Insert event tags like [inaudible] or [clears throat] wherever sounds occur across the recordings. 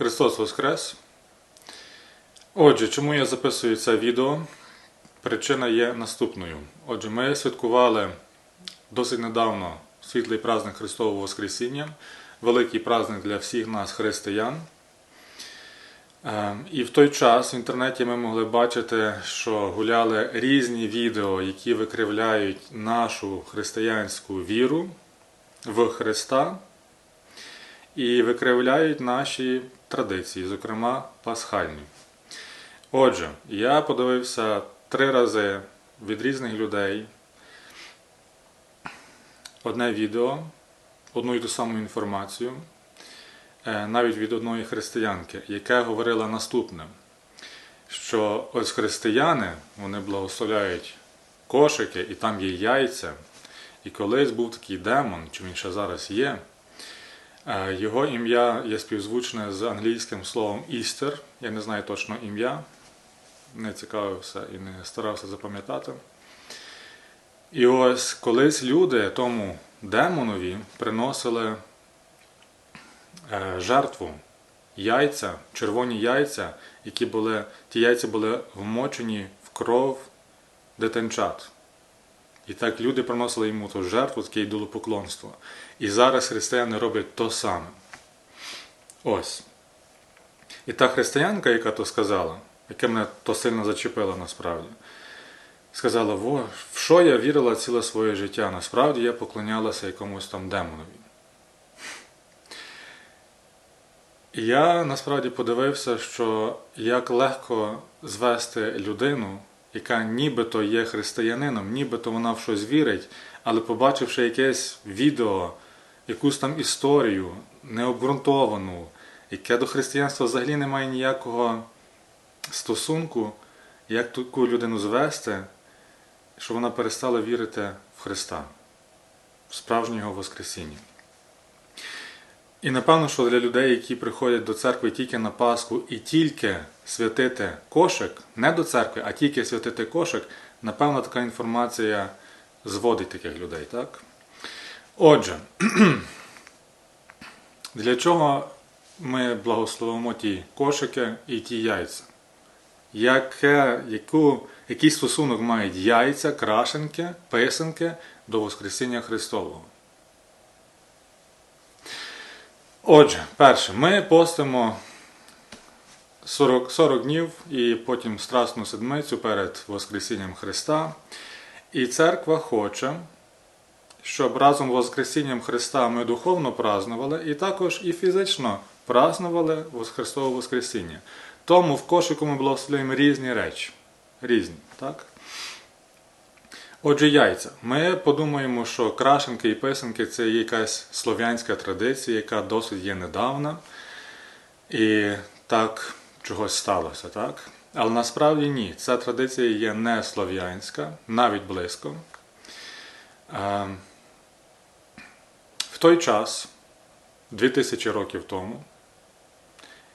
Христос Воскрес! Отже, чому я записую це відео? Причина є наступною. Отже, ми святкували досить недавно світлий праздник Христового Воскресіння, великий праздник для всіх нас, християн. Е, І в той час в інтернеті ми могли бачити, що гуляли різні відео, які викривляють нашу християнську віру в Христа і викривляють наші традиції, зокрема пасхальні. Отже, я подивився три рази від різних людей одне відео, одну і ту саму інформацію, е, навіть від одної християнки, яка говорила наступне, що ось християни вони благословляють кошики, і там є яйця. І колись був такий демон, чи він ще зараз є. Е, Його ім'я є співзвучне з англійським словом Істер. Я не знаю точно ім'я, не цікавився і не старався запам'ятати. І ось колись люди тому демонові приносили е, жертву яйця, червоні яйця, які були, ті яйця були вмочені в кров дитинчат. І так люди приносили йому ту жертву, таке ідолопоклонство. І зараз християни роблять то саме. Ось. І та християнка, яка то сказала, яка мене то сильно зачепила насправді, сказала, во, в що я вірила ціле своє життя? Насправді я поклонялася якомусь там демонові. І я насправді подивився, що як легко звести людину, яка нібито є християнином, нібито вона в щось вірить, але побачивши якесь відео, якусь там історію необґрунтовану, яке до християнства взагалі не має ніякого стосунку, як таку людину звести, що вона перестала вірити в Христа, в справжнього Воскресіння. І напевно, що для людей, які приходять до церкви тільки на Пасху і тільки святити кошик, не до церкви, а тільки святити кошик, напевно, така інформація зводить таких людей. так? Отже, [clears throat] для чого ми благословимо ті кошики і ті яйця? Яке, яку, який стосунок мають яйця, крашенки, писанки до Воскресіння Христового? Отже, перше, ми постимо 40, 40 днів і потім Страсну седмицю перед Воскресінням Христа. І церква хоче, щоб разом з Воскресінням Христа ми духовно празнували і також і фізично празнували Христове Воскресіння. Тому в кошику ми благословляємо різні речі. Різні, так? Отже, яйця. Ми подумаємо, що крашенки і писанки це якась слов'янська традиція, яка досить є недавна. І так чогось сталося, так? Але насправді ні. Ця традиція є не слов'янська, навіть близько. В той час, 2000 років тому,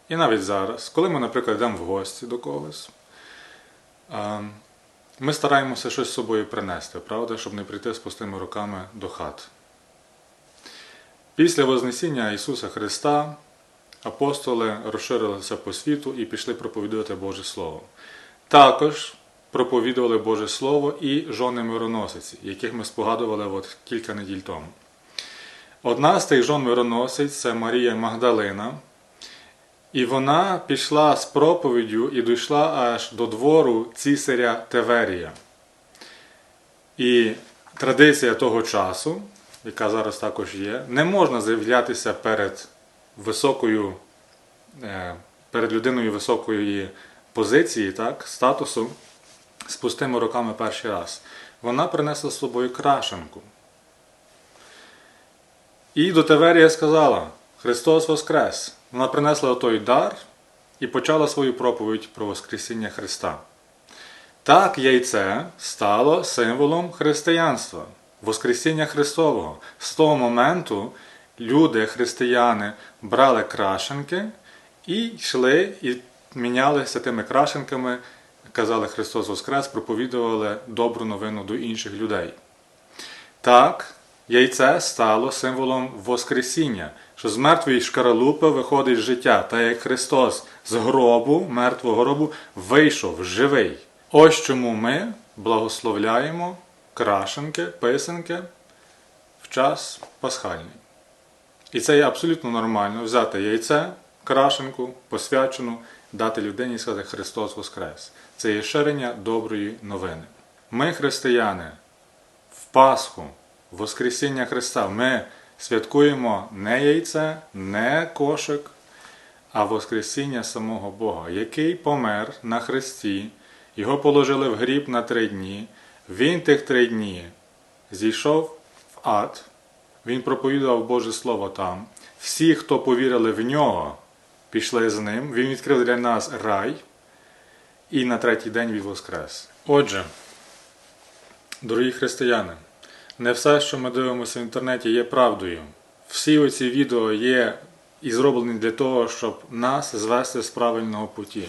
і навіть зараз, коли ми, наприклад, йдемо в гості до когось, ми стараємося щось з собою принести, правда, щоб не прийти з пустими руками до хат. Після Вознесіння Ісуса Христа апостоли розширилися по світу і пішли проповідувати Боже Слово. Також проповідували Боже Слово і жони мироносиці, яких ми спогадували от кілька неділь тому. Одна з тих жон мироносиць це Марія Магдалина. І вона пішла з проповіддю і дійшла аж до двору цісаря Теверія. І традиція того часу, яка зараз також є, не можна з'являтися перед високою, перед людиною високої позиції, так, статусу з пустими руками перший раз. Вона принесла з собою крашенку. І до Теверія сказала: Христос Воскрес! Вона принесла той дар і почала свою проповідь про Воскресіння Христа. Так яйце стало символом християнства, Воскресіння Христового. З того моменту люди, християни, брали крашенки і йшли і мінялися тими крашенками, казали Христос Воскрес, проповідували добру новину до інших людей. Так, яйце стало символом Воскресіння. Що з мертвої шкаралупи виходить життя, та як Христос з гробу, мертвого гробу, вийшов живий. Ось чому ми благословляємо крашенки, писанки в час пасхальний. І це є абсолютно нормально взяти яйце, крашенку, посвячену, дати людині і сказати Христос Воскрес. Це є ширення доброї новини. Ми, християни, в Пасху, в Воскресіння Христа, ми святкуємо не яйце, не кошик, а Воскресіння самого Бога, який помер на Христі, його положили в гріб на три дні. Він тих три дні зійшов в ад, він проповідував Боже Слово там. Всі, хто повірили в нього, пішли з ним. Він відкрив для нас рай, і на третій день він воскрес. Отже, дорогі християни, не все, що ми дивимося в інтернеті, є правдою. Всі оці відео є і зроблені для того, щоб нас звести з правильного путі.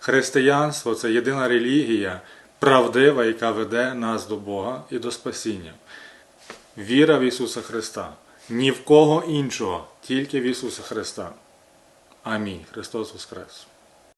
Християнство це єдина релігія, правдива, яка веде нас до Бога і до спасіння. Віра в Ісуса Христа. Ні в кого іншого, тільки в Ісуса Христа. Амінь. Христос Воскрес!